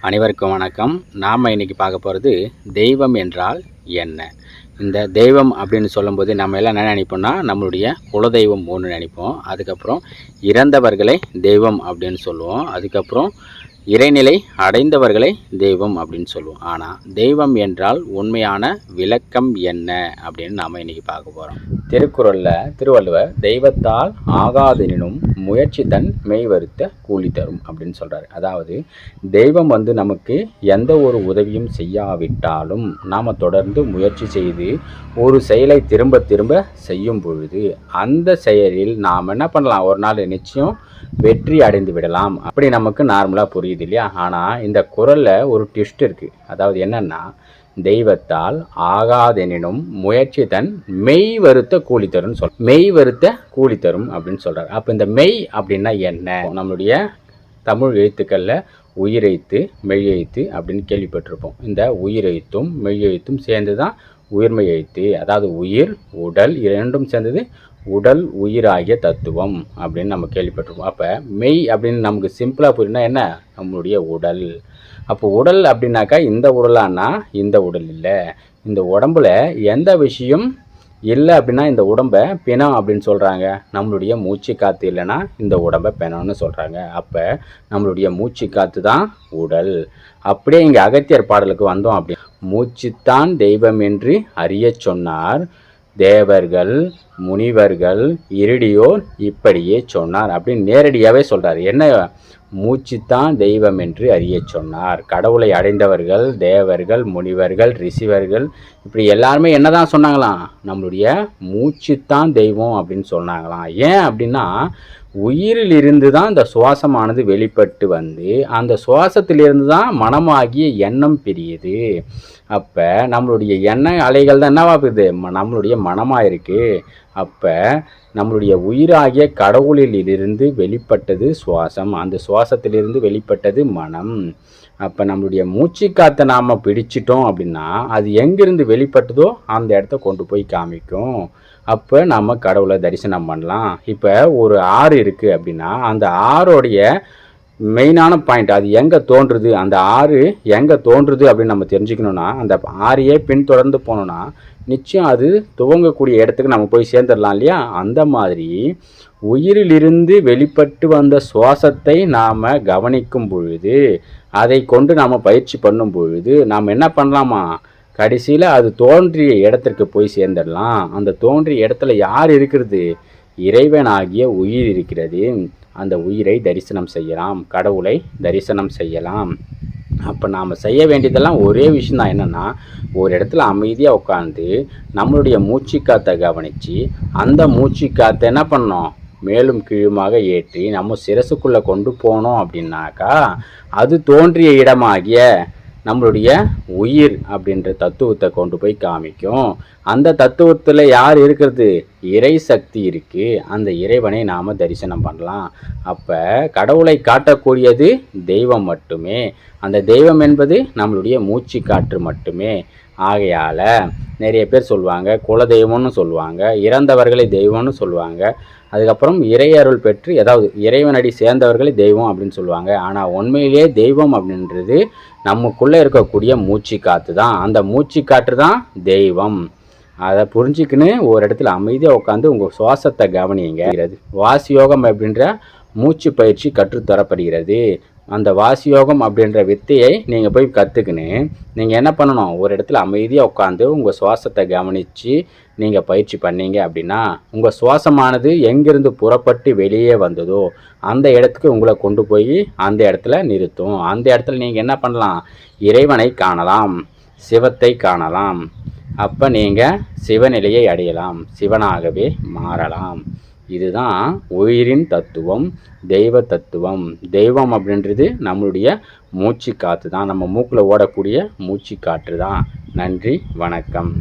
அனைவருக்கும் வணக்கம். நாம் இன்னைக்கு பார்க்க போகிறது தெய்வம் என்றால் என்ன? இந்த தெய்வம் அப்படின்னு சொல்லும்போது நம்ம எல்லாம் என்ன நினைப்போம்னா நம்மளுடைய குலதெய்வம் ஒன்று நினைப்போம். அதுக்கப்புறம் இறந்தவர்களை தெய்வம் அப்படின்னு சொல்லுவோம். அதுக்கப்புறம் இறைநிலை அடைந்தவர்களை தெய்வம் அப்படின்னு சொல்லுவோம். ஆனால் தெய்வம் என்றால் உண்மையான விளக்கம் என்ன அப்படின்னு நாம் இன்னைக்கு பார்க்க போகிறோம் திருக்குறளில் திருவள்ளுவர் தெய்வத்தால் ஆகாதெனினும் முயற்சி தன் மெய் வருத்த கூலி தரும் அப்படின்னு சொல்கிறாரு அதாவது தெய்வம் வந்து நமக்கு எந்த ஒரு உதவியும் செய்யாவிட்டாலும் நாம் தொடர்ந்து முயற்சி செய்து ஒரு செயலை திரும்ப திரும்ப செய்யும் பொழுது அந்த செயலில் நாம் என்ன பண்ணலாம்? ஒரு நாள் நிச்சயம் வெற்றி அடைந்து விடலாம். அப்படி நமக்கு நார்மலாக புரியுது இல்லையா? ஆனால் இந்த குரலில் ஒரு ட்விஸ்ட் இருக்குது அதாவது என்னென்னா தெய்வத்தால் ஆகாதெனினும் முயற்சி தன் மெய் வருத்த கூலி தரும்னு சொல். மெய் வருத்த கூலி தரும் அப்படின்னு சொல்கிறார் அப்போ இந்த மெய் அப்படின்னா என்ன? நம்மளுடைய தமிழ் எழுத்துக்களில் உயிரெழுத்து மெய்யெழுத்து அப்படின்னு கேள்விப்பட்டிருப்போம். இந்த உயிரெழுத்தும் மெய்யெழுத்தும் சேர்ந்து தான் உயிர்மெய் எழுத்து அதாவது உயிர் உடல் இரண்டும் சேர்ந்தது உடல் உயிராகிய தத்துவம் அப்படின்னு நம்ம கேள்விப்பட்டிருக்கோம். அப்போ மெய் அப்படின்னு நமக்கு சிம்பிளாக புரியுனா என்ன? நம்மளுடைய உடல். அப்போ உடல் அப்படின்னாக்கா இந்த உடலான்னா இந்த உடல் இல்லை. இந்த உடம்புல எந்த விஷயம் இல்லை அப்படின்னா இந்த உடம்பை பிணம் அப்படின்னு சொல்கிறாங்க நம்மளுடைய மூச்சு காற்று இல்லைன்னா இந்த உடம்பை பிணம்னு சொல்கிறாங்க அப்போ நம்மளுடைய மூச்சு காற்று தான் உடல். அப்படியே இங்கே அகத்தியர் பாடலுக்கு வந்தோம் அப்படி. மூச்சுத்தான் தெய்வம் என்று அறியச் சொன்னார். தேவர்கள் முனிவர்கள் இருடியோர் இப்படியே சொன்னார் அப்படின்னு நேரடியாகவே சொல்கிறார் என்ன? மூச்சுத்தான் தெய்வம் என்று அறிய சொன்னார். கடவுளை அடைந்தவர்கள் தேவர்கள் முனிவர்கள் ரிஷிவர்கள் இப்படி எல்லாருமே என்னதான் சொன்னாங்களாம்? நம்மளுடைய மூச்சுத்தான் தெய்வம் அப்படின்னு சொன்னாங்களாம். ஏன் அப்படின்னா உயிரிலிருந்து தான் இந்த சுவாசமானது வெளிப்பட்டு வந்து அந்த சுவாசத்திலிருந்து தான் மனமாகிய எண்ணம் பிரியுது. அப்போ நம்மளுடைய எண்ணெய் அலைகள் தான் என்னவா போகுது ம- நம்மளுடைய மனமாக இருக்குது அப்போ நம்மளுடைய உயிராகிய கடவுளிலிருந்து வெளிப்பட்டது சுவாசம். அந்த சுவாசத்திலிருந்து வெளிப்பட்டது மனம். அப்போ நம்மளுடைய மூச்சு காற்றை நாம் பிடிச்சிட்டோம் அப்படின்னா அது எங்கிருந்து வெளிப்பட்டதோ அந்த இடத்த கொண்டு போய் காமிக்கும். அப்போ நம்ம கடவுளை தரிசனம் பண்ணலாம். இப்போ ஒரு ஆறு இருக்குது அப்படின்னா அந்த ஆறோடைய மெயினான பாயிண்ட் அது எங்கே தோன்றுது? அந்த ஆறு எங்கே தோன்றுது அப்படின்னு நம்ம தெரிஞ்சுக்கணுன்னா அந்த ஆறையே பின்தொடர்ந்து போனோன்னா நிச்சயம் அது துவங்கக்கூடிய இடத்துக்கு நம்ம போய் சேர்ந்துடலாம் இல்லையா? அந்த மாதிரி உயிரிலிருந்து வெளிப்பட்டு வந்த சுவாசத்தை நாம் கவனிக்கும் பொழுது அதை கொண்டு நாம் பயிற்சி பண்ணும் பொழுது நாம் என்ன பண்ணலாமா? கடைசியில் அது தோன்றிய இடத்திற்கு போய் சேர்ந்துடலாம். அந்த தோன்றிய இடத்துல யார் இருக்கிறது? இறைவனாகிய உயிர் இருக்கிறது. அந்த உயிரை தரிசனம் செய்யலாம். கடவுளை தரிசனம் செய்யலாம். அப்போ நாம் செய்ய வேண்டியதெல்லாம் ஒரே விஷயம் தான். என்னென்னா ஒரு இடத்துல அமைதியாக உட்காந்து நம்மளுடைய மூச்சு காற்றை கவனித்து அந்த மூச்சு காற்றை என்ன பண்ணோம் மேலும் கீழுமாக ஏற்றி நம்ம சிரசுக்குள்ளே கொண்டு போனோம் அப்படின்னாக்கா அது தோன்றிய இடமாகிய நம்மளுடைய உயிர் அப்படின்ற தத்துவத்தை கொண்டு போய் காமிக்கும். அந்த தத்துவத்தில் யார் இருக்கிறது? இறை சக்தி இருக்குது அந்த இறைவனை நாம் தரிசனம் பண்ணலாம். அப்போ கடவுளை காட்டக்கூடியது தெய்வம் மட்டுமே. அந்த தெய்வம் என்பது நம்மளுடைய மூச்சு காற்று மட்டுமே. ஆகையால் நிறைய பேர் சொல்லுவாங்க குல தெய்வம்னு சொல்லுவாங்க இறந்தவர்களை தெய்வம்னு சொல்லுவாங்க அதுக்கப்புறம் இறையருள் பெற்று ஏதாவது இறைவனடி சேர்ந்தவர்களை தெய்வம் அப்படின்னு சொல்லுவாங்க ஆனால் உண்மையிலேயே தெய்வம் அப்படின்றது நமக்குள்ளே இருக்கக்கூடிய மூச்சு காற்று தான் அந்த மூச்சு காற்று தான் தெய்வம். அதை புரிஞ்சுக்கின்னு ஒரு இடத்துல அமைதியாக உட்காந்து உங்கள் சுவாசத்தை கவனிங்கிறது வாசி யோகம் அப்படின்ற மூச்சு பயிற்சி கற்றுத்தரப்படுகிறது அந்த வாசி யோகம் அப்படின்ற வித்தையை நீங்கள் போய் கற்றுக்கின்னு நீங்கள் என்ன பண்ணணும்? ஒரு இடத்துல அமைதியாக உட்காந்து உங்கள் சுவாசத்தை கவனித்து நீங்கள் பயிற்சி பண்ணீங்க அப்படின்னா உங்கள் சுவாசமானது எங்கிருந்து புறப்பட்டு வெளியே வந்ததோ அந்த இடத்துக்கு உங்களை கொண்டு போய் அந்த இடத்துல நிறுத்தும். அந்த இடத்துல நீங்கள் என்ன பண்ணலாம்? இறைவனை காணலாம். சிவத்தை காணலாம். அப்போ நீங்கள் சிவநிலையை அடையலாம் சிவனாகவே மாறலாம். இதுதான் உயிரின் தத்துவம் தெய்வ தத்துவம். தெய்வம் அப்படின்றது நம்மளுடைய மூச்சு காற்று தான் நம்ம மூக்கில் ஓடக்கூடிய மூச்சு காற்று தான் நன்றி வணக்கம்.